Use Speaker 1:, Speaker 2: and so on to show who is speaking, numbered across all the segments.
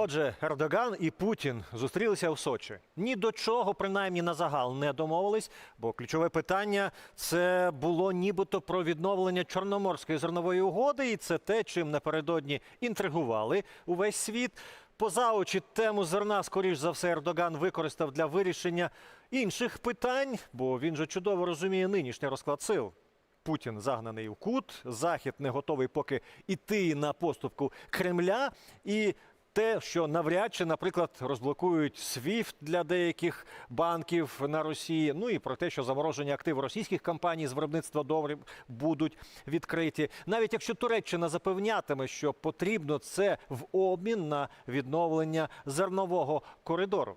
Speaker 1: Отже, Ердоган і Путін зустрілися в Сочі. Ні до чого, принаймні на загал, не домовились, бо ключове питання це було нібито про відновлення Чорноморської зернової угоди, і це те, чим напередодні інтригували увесь світ. Поза очі тему зерна, скоріш за все, Ердоган використав для вирішення інших питань, бо він же чудово розуміє нинішній розклад сил. Путін загнаний в кут, Захід не готовий поки іти на поступку Кремля. І те, що навряд чи, наприклад, розблокують SWIFT для деяких банків на Росії. Ну і про те, що заморожені активи російських компаній з виробництва доларів будуть відкриті. Навіть якщо Туреччина запевнятиме, що потрібно це в обмін на відновлення зернового коридору.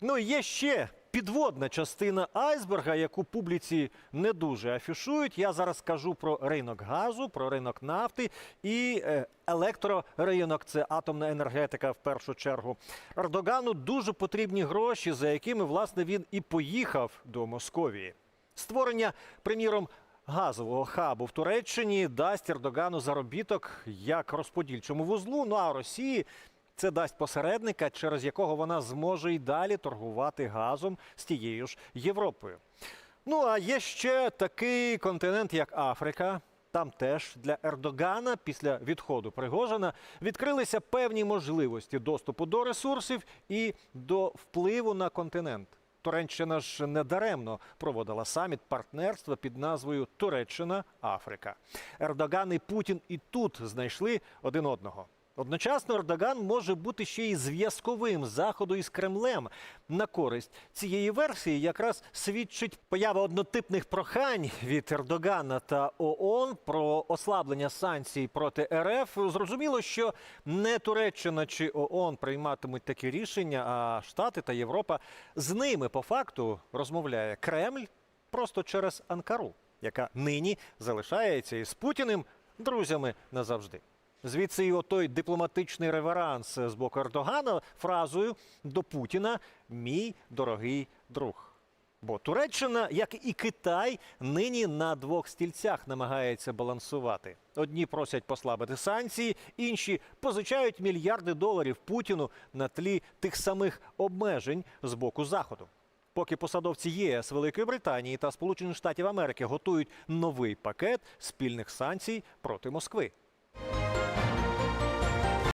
Speaker 1: Ну і є ще підводна частина айсберга, яку публіці не дуже афішують. Я зараз скажу про ринок газу, про ринок нафти і е, електроринок. Це атомна енергетика в першу чергу. Ердогану дуже потрібні гроші, за якими власне він і поїхав до Московії. Створення, приміром. Газового хабу в Туреччині дасть Ердогану заробіток як розподільчому вузлу. Ну а Росії це дасть посередника, через якого вона зможе й далі торгувати газом з тією ж Європою. Ну а є ще такий континент, як Африка. Там теж для Ердогана після відходу Пригожина відкрилися певні можливості доступу до ресурсів і до впливу на континент. Туреччина ж недаремно проводила саміт партнерства під назвою Туреччина Африка. Ердоган і Путін і тут знайшли один одного. Одночасно Ердоган може бути ще й зв'язковим заходу із Кремлем. На користь цієї версії якраз свідчить поява однотипних прохань від Ердогана та ООН про ослаблення санкцій проти РФ. Зрозуміло, що не Туреччина чи ООН прийматимуть такі рішення, а Штати та Європа з ними по факту розмовляє Кремль просто через Анкару, яка нині залишається із Путіним друзями назавжди. Звідси і отой дипломатичний реверанс з боку Ердогана фразою до Путіна Мій дорогий друг. Бо Туреччина, як і Китай, нині на двох стільцях намагається балансувати. Одні просять послабити санкції, інші позичають мільярди доларів Путіну на тлі тих самих обмежень з боку Заходу. Поки посадовці ЄС, Великої Британії та Сполучених Штатів Америки готують новий пакет спільних санкцій проти Москви.